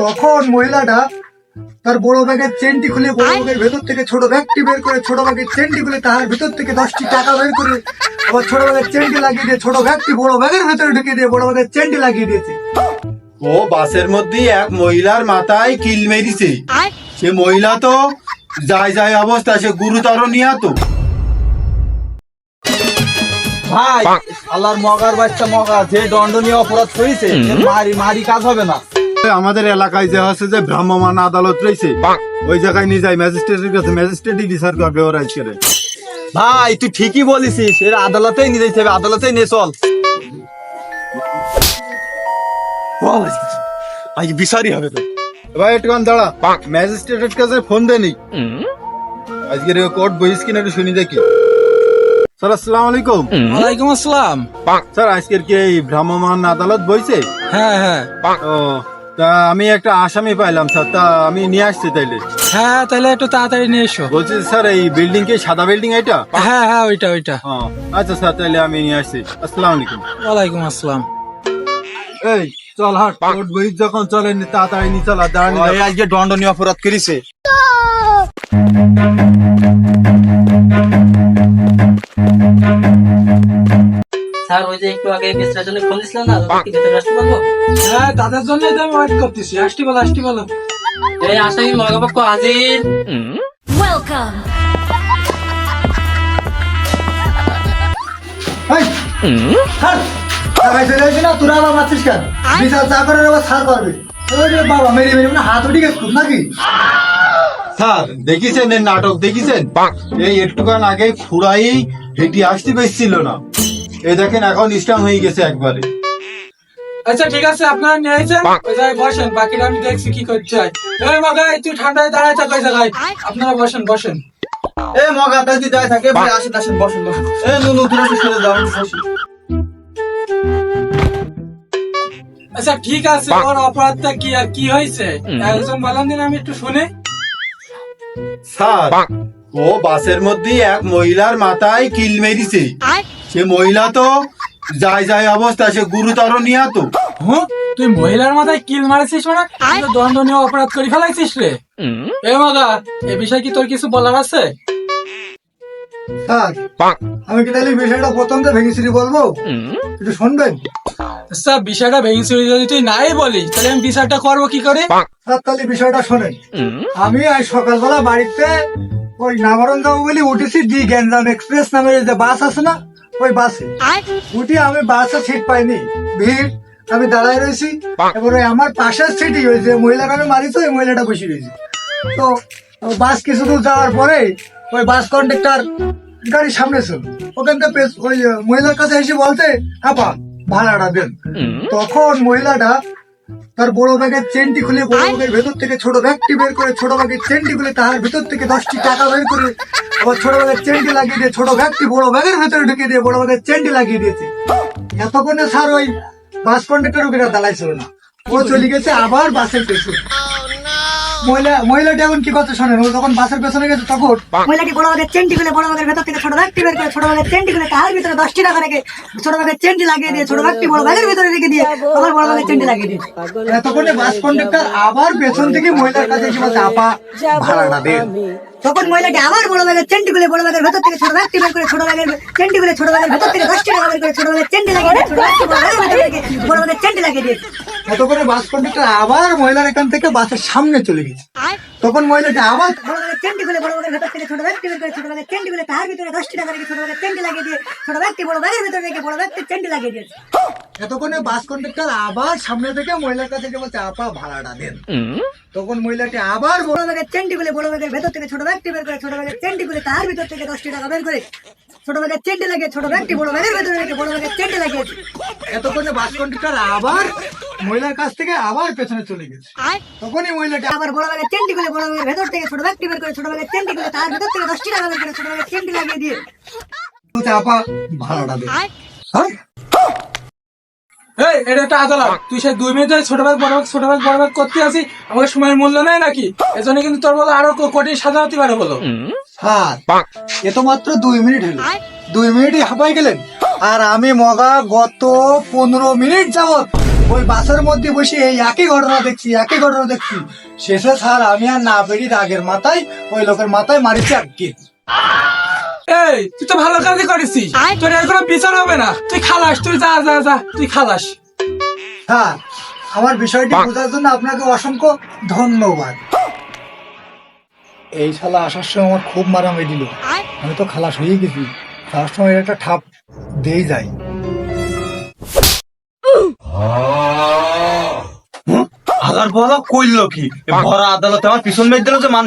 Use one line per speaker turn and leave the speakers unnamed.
তখন মহিলাটা তার বড় ব্যাগের চেনটি খুলে বড় ব্যাগের ভেতর থেকে ছোট ব্যাগটি বের করে ছোট ব্যাগের চেনটি খুলে তার ভেতর থেকে দশটি টাকা বের করে আবার ছোট ব্যাগের চেনটি লাগিয়ে দিয়ে ছোট ব্যাগটি বড় ব্যাগের ভেতরে ঢুকিয়ে দিয়ে বড় ব্যাগের চেনটি লাগিয়ে দিয়েছে।
ও বাসের মধ্যে এক মহিলার মাথায় কিল মেরিছে। সে মহিলা তো যায় যায় অবস্থা সে গুরুতর নিহত।
ভাই আল্লাহর মগার বাচ্চা মগা যে দণ্ডনীয় অপরাধ করেছে মারি মারি কাজ হবে না।
আমাদের এলাকায় যে আছে যে ভ্রাম্যমান আদালত রয়েছে ওই জায়গায় নিয়ে যায় ম্যাজিস্ট্রেটের কাছে ম্যাজিস্ট্রেটই বিচার করবে ওরা আজকে
ভাই তুই ঠিকই বলিসিস এর আদালতেই নিয়ে যেতে হবে আদালতেই নিয়ে চল। আজ বিচারই হবে তো।
ভাই একটু দাঁড়া। ম্যাজিস্ট্রেটের কাছে ফোন দেনি আজকের কোর্ট বহিস কিনা একটু শুনি দেখি। স্যার আসসালামু আলাইকুম।
ওয়ালাইকুম আসসালাম।
স্যার আজকের কি এই ভ্রাম্যমান আদালত বইছে?
হ্যাঁ হ্যাঁ।
ও তা আমি একটা আসামি পাইলাম স্যার। তা আমি নিয়ে আসছি তাইলে।
হ্যাঁ তাহলে একটু তাড়াতাড়ি নিয়ে এসো।
বলছি স্যার এই বিল্ডিং কি সাদা বিল্ডিং এটা
হ্যাঁ হ্যাঁ ওইটা ওইটা।
ও, আচ্ছা স্যার তাহলে আমি নিয়ে আসছি। আসসালামু আলাইকুম।
ওয়ালাইকুম আসসালাম।
এই চল হাট কোর্ট বহিস যখন চলেন তাড়াতাড়ি নিয়ে চল আর দাঁড়ানি
আজকে দণ্ডনীয় অপরাধ করেছে।
স্যার ওই যে একটু আগে জন্য ফোন দিছিলাম না কি ভেতরে আসতে পারব?
হ্যাঁ তাদের জন্যই তো আমি ওয়েট করতেছি। বলো আসটি বলো।
এই আসামি হাজির।
Welcome.
এই, চলে আসি না? তোরা আবার মারছিস কেন? বিচার যা করে আবার সার করবে। বাবা মেরে মেরে মানে হাত উঠে গেছে নাকি?
স্যার দেখিছেন নাটক দেখিছেন? এই একটুখান আগে ফুরাই হেঁটে আসতে পেরেছিল না। এই দেখেন এখন স্ট্রং হয়ে গেছে একবারে।
আচ্ছা ঠিক আছে আপনারা নিয়ে আসেন ওই জায়গায় বসেন বাকিটা আমি দেখছি কি করতে হয়। এই মাগাই তুই ঠান্ডায় দাঁড়ায় থাক ওই জায়গায়। আপনারা বসেন বসেন।
এ মগা তাই তুই দাঁড়িয়ে থাকে ভাই আসেন আসেন বসেন বসেন। এ নুনু তুই একটু সরে যাও আমি বসি।
আচ্ছা ঠিক আছে ওর অপরাধটা কি আর কি হয়েছে? একজন বলেন দিন আমি একটু শুনি।
স্যার ও বাসের মধ্যে এক মহিলার মাথায় কিল মেরিছে। সে মহিলা তো যায় যায় অবস্থা সে গুরুতর নিয়া তো
হুঁ? তুই মহিলার মাথায় কিল মারেছিস মানে? তুই তো দণ্ডনীয় অপরাধ করে ফেলাইছিস রে। এ মাগা এ বিষয়ে কি তোর কিছু বলার আছে?
স্যার আমি কি তাহলে বিষয়টা প্রথম তো ভেঙেছিলি বলব? একটু শুনবেন?
আচ্ছা বিষয়টা ভেঙে চুরি যদি তুই নাই বলিস তাহলে আমি বিচারটা করব কি করে?
স্যার তাহলে বিষয়টা শোনেন। আমি আজ সকালবেলা বাড়িতে ওই নামারণ যাব বলে উঠেছি দি গ্যাঞ্জাম এক্সপ্রেস নামের যে বাস আছে না ওই বাসে। উঠি আমি বাসে সিট পাইনি। ভিড় আমি দাঁড়ায় রয়েছি। এবার ওই আমার পাশের সিটই হয়েছে মহিলাকে আমি মারি তো ওই মহিলাটা বসে রয়েছে। তো বাস কিছু দূর যাওয়ার পরে ওই বাস কন্ডাক্টর গাড়ি সামনে ছিল ওখান থেকে ওই মহিলার কাছে এসে বলতে আপা ভাড়াটা দেন। তখন মহিলাটা তার বড় ব্যাগের চেনটি খুলে বড় ব্যাগের ভেতর থেকে ছোট ব্যাগটি বের করে ছোট ব্যাগের চেনটি খুলে তার ভেতর থেকে দশটি টাকা বের করে আবার ছোট ব্যাগের চেনটি লাগিয়ে দিয়ে ছোট ব্যাগটি বড় ব্যাগের ভেতরে ঢুকে দিয়ে বড় ব্যাগের চেনটি লাগিয়ে দিয়েছে। এতক্ষণে স্যার ওই বাস কন্ডাক্টর ওকে দাঁড়াইছিল না। ও চলে গেছে আবার বাসের পেছনে। মহিলা মহিলাটা এখন কি কথা শোনেন ও যখন বাসের পেছনে গেছে তখন
মহিলাটি বড় ভাগের চেনটি খুলে বড় ভাগের ভেতর থেকে ছোট ভাগটি বের করে ছোট ভাগের চেনটি খুলে তার ভিতরে দশটি টাকা রেখে ছোট ভাগের চেনটি লাগিয়ে দিয়ে ছোট ভাগটি বড় ভাগের ভিতরে রেখে দিয়ে আবার বড় ভাগের চেনটি লাগিয়ে দিয়ে
এতক্ষণে বাস কন্ডাক্টর আবার পেছন থেকে মহিলার কাছে এসে বলছে আপা ভাড়াটা দেন
তখন মহিলাটি আবার বড় ব্যাগের চেনটি খুলে বড় ব্যাগের ভেতর থেকে ছোট ব্যাগটি বের করে ছোট ব্যাগের চেনটি খুলে ছোট ব্যাগের ভেতর থেকে দশটি টাকা বের করে ছোট ব্যাগের চেনটি লাগিয়ে দিয়ে ছোট ব্যাগটি বড় ব্যাগের চেনটি লাগিয়ে দিয়ে।
এতক্ষণে বাস কন্ডাক্টর আবার মহিলার এখান থেকে বাসের সামনে চলে গেছে। তখন মহিলাটি আবার
চেনটি খুলে বড় ব্যাগের ভেতর থেকে ছোট ব্যাগটি বের করে ছোট ব্যাগের চেনটি খুলে তার ভিতরে দশটি টাকা রেখে ছোট ব্যাগের চেনটি লাগিয়ে দিয়ে ছোট ব্যাগটি বড় ব্যাগের ভিতরে রেখে বড় ব্যাগটি চেনটি লাগিয়ে দিয়েছে।
এতক্ষণে বাস কন্ডাক্টর আবার সামনে থেকে মহিলার কাছে বলছে আপা ভাড়াটা দেন। তখন মহিলাটি আবার
বড় ব্যাগের চেনটি খুলে বড় ব্যাগের ভেতর থেকে ছোট ব্যাগটি বের করে ছোট ব্যাগের চেনটি খুলে তার ভিতর থেকে দশটি টাকা বের করে ছোট ব্যাগের চেনটি লাগিয়ে ছোট ব্যাগটি বড় ব্যাগের ভেতরে রেখে বড় ব্যাগের চেনটি
এতক্ষণে বাস কন্ডাক্টর আবার মহিলার কাছ থেকে আবার পেছনে চলে গেছে। তখনই মহিলাটি
আবার বড় ব্যাগের চেনটি খুলে বড় ব্যাগের ভেতর থেকে ছোট ব্যাগটি বের করে ছোট ব্যাগের চেনটি খুলে তার ভেতর থেকে দশটি টাকা বের করে ছোট ব্যাগের চেনটি লাগিয়ে দিয়ে।
বলছে আপা ভাড়াটা দেন। হ্যাঁ?
এই এটা একটা আদালত। তুই সেই দুই মিনিট ধরে ছোট ব্যাগ বড় ব্যাগ ছোট ব্যাগ বড় ব্যাগ করতে আসি আমাকে সময়ের মূল্য নেই নাকি? এজন্য কিন্তু তোর বলো আরও ক- কঠিন সাজা হতে পারে বলো।
স্যার এ তো মাত্র দুই মিনিট হলো। দুই মিনিটই হাঁপাই গেলেন। আর আমি মগা গত পনেরো মিনিট যাবত ওই বাসের মধ্যে বসে এই একই ঘটনা দেখছি একই ঘটনা দেখছি। শেষে স্যার আমি আর না পেরি রাগের মাথায় ওই লোকের মাথায় মারিছি আগে
এই তুই তো ভালো কাজই করেছিস। তোর আর কোনো বিচার হবে না। তুই খালাস তুই যা যা যা তুই খালাস।
হ্যাঁ আমার বিষয়টি বোঝার জন্য আপনাকে অসংখ্য ধন্যবাদ। এই শালা আসার সময় আমার খুব মারামারি দিল। আমি তো খালাস হয়ে গেছি। তার সময় একটা ঠাপ দিয়ে যাই।
হাজার বলা কইলো কি? ভরা আদালতে আমার পিছন মেয়ে দিল যে মান